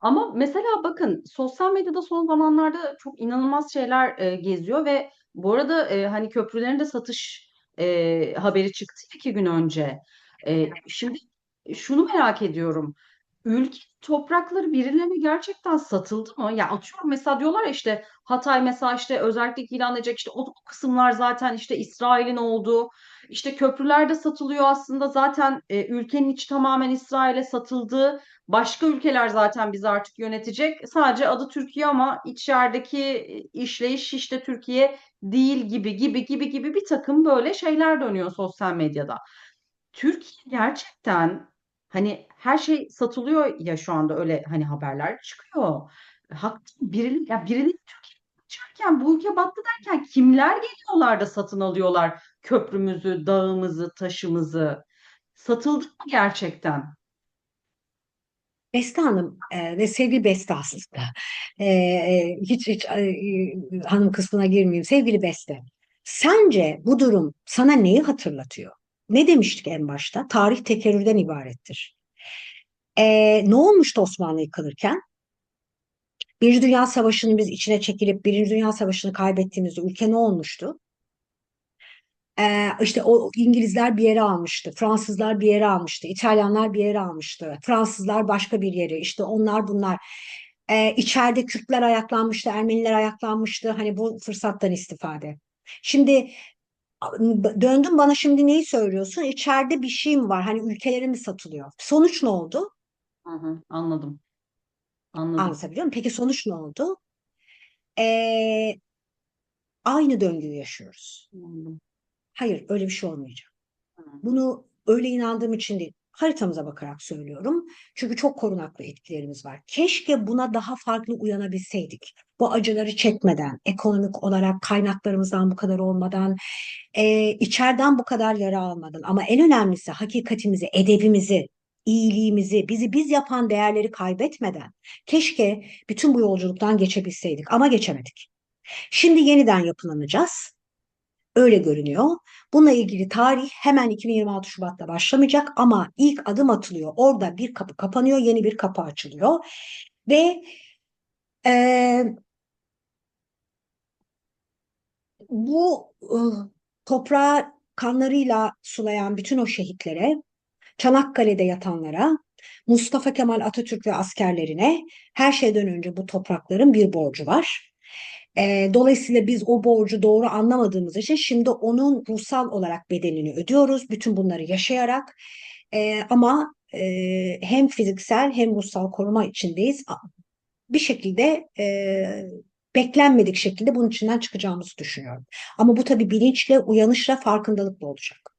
Ama mesela bakın sosyal medyada son zamanlarda çok inanılmaz şeyler e, geziyor ve bu arada e, hani köprülerin de satış e, haberi çıktı iki gün önce. E, şimdi şunu merak ediyorum. Ülke toprakları birilerine gerçekten satıldı mı? Ya atıyorum mesela diyorlar işte Hatay mesela işte özellik ilan edecek işte o, o kısımlar zaten işte İsrail'in olduğu işte köprüler de satılıyor aslında zaten e, ülkenin içi tamamen İsrail'e satıldığı başka ülkeler zaten bizi artık yönetecek sadece adı Türkiye ama içerideki işleyiş işte Türkiye değil gibi gibi gibi gibi bir takım böyle şeyler dönüyor sosyal medyada. Türkiye gerçekten hani her şey satılıyor ya şu anda öyle hani haberler çıkıyor. Hak biri ya birileri Türkiye açarken bu ülke battı derken kimler geliyorlar da satın alıyorlar köprümüzü, dağımızı, taşımızı? Satıldı mı gerçekten? Beste Hanım e, ve sevgili Beste aslında. E, e, hiç hiç e, hanım kısmına girmeyeyim. Sevgili Beste, sence bu durum sana neyi hatırlatıyor? Ne demiştik en başta? Tarih tekerrürden ibarettir. E, ne olmuştu Osmanlı yıkılırken? Birinci Dünya Savaşı'nın biz içine çekilip Birinci Dünya Savaşı'nı kaybettiğimizde ülke ne olmuştu? Ee, işte o İngilizler bir yere almıştı, Fransızlar bir yere almıştı, İtalyanlar bir yere almıştı, Fransızlar başka bir yere, işte onlar bunlar. Ee, içeride Kürtler ayaklanmıştı, Ermeniler ayaklanmıştı. Hani bu fırsattan istifade. Şimdi döndüm bana şimdi neyi söylüyorsun? İçeride bir şey mi var? Hani ülkeleri mi satılıyor? Sonuç ne oldu? Hı hı, anladım, anladım. Anlatabiliyor muyum? Peki sonuç ne oldu? Ee, aynı döngüyü yaşıyoruz. anladım. Hayır, öyle bir şey olmayacak. Bunu öyle inandığım için değil, haritamıza bakarak söylüyorum. Çünkü çok korunaklı etkilerimiz var. Keşke buna daha farklı uyanabilseydik. Bu acıları çekmeden, ekonomik olarak kaynaklarımızdan bu kadar olmadan, e, içeriden bu kadar yara almadan. Ama en önemlisi hakikatimizi, edebimizi, iyiliğimizi, bizi biz yapan değerleri kaybetmeden keşke bütün bu yolculuktan geçebilseydik ama geçemedik. Şimdi yeniden yapılanacağız. Öyle görünüyor. Bununla ilgili tarih hemen 2026 Şubat'ta başlamayacak ama ilk adım atılıyor. Orada bir kapı kapanıyor, yeni bir kapı açılıyor. Ve e, bu e, toprağı kanlarıyla sulayan bütün o şehitlere, Çanakkale'de yatanlara, Mustafa Kemal Atatürk ve askerlerine her şeyden önce bu toprakların bir borcu var. E, dolayısıyla biz o borcu doğru anlamadığımız için şimdi onun ruhsal olarak bedelini ödüyoruz. Bütün bunları yaşayarak E, ama e, hem fiziksel hem ruhsal koruma içindeyiz. Bir şekilde e, beklenmedik şekilde bunun içinden çıkacağımızı düşünüyorum. Ama bu tabii bilinçle, uyanışla, farkındalıkla olacak.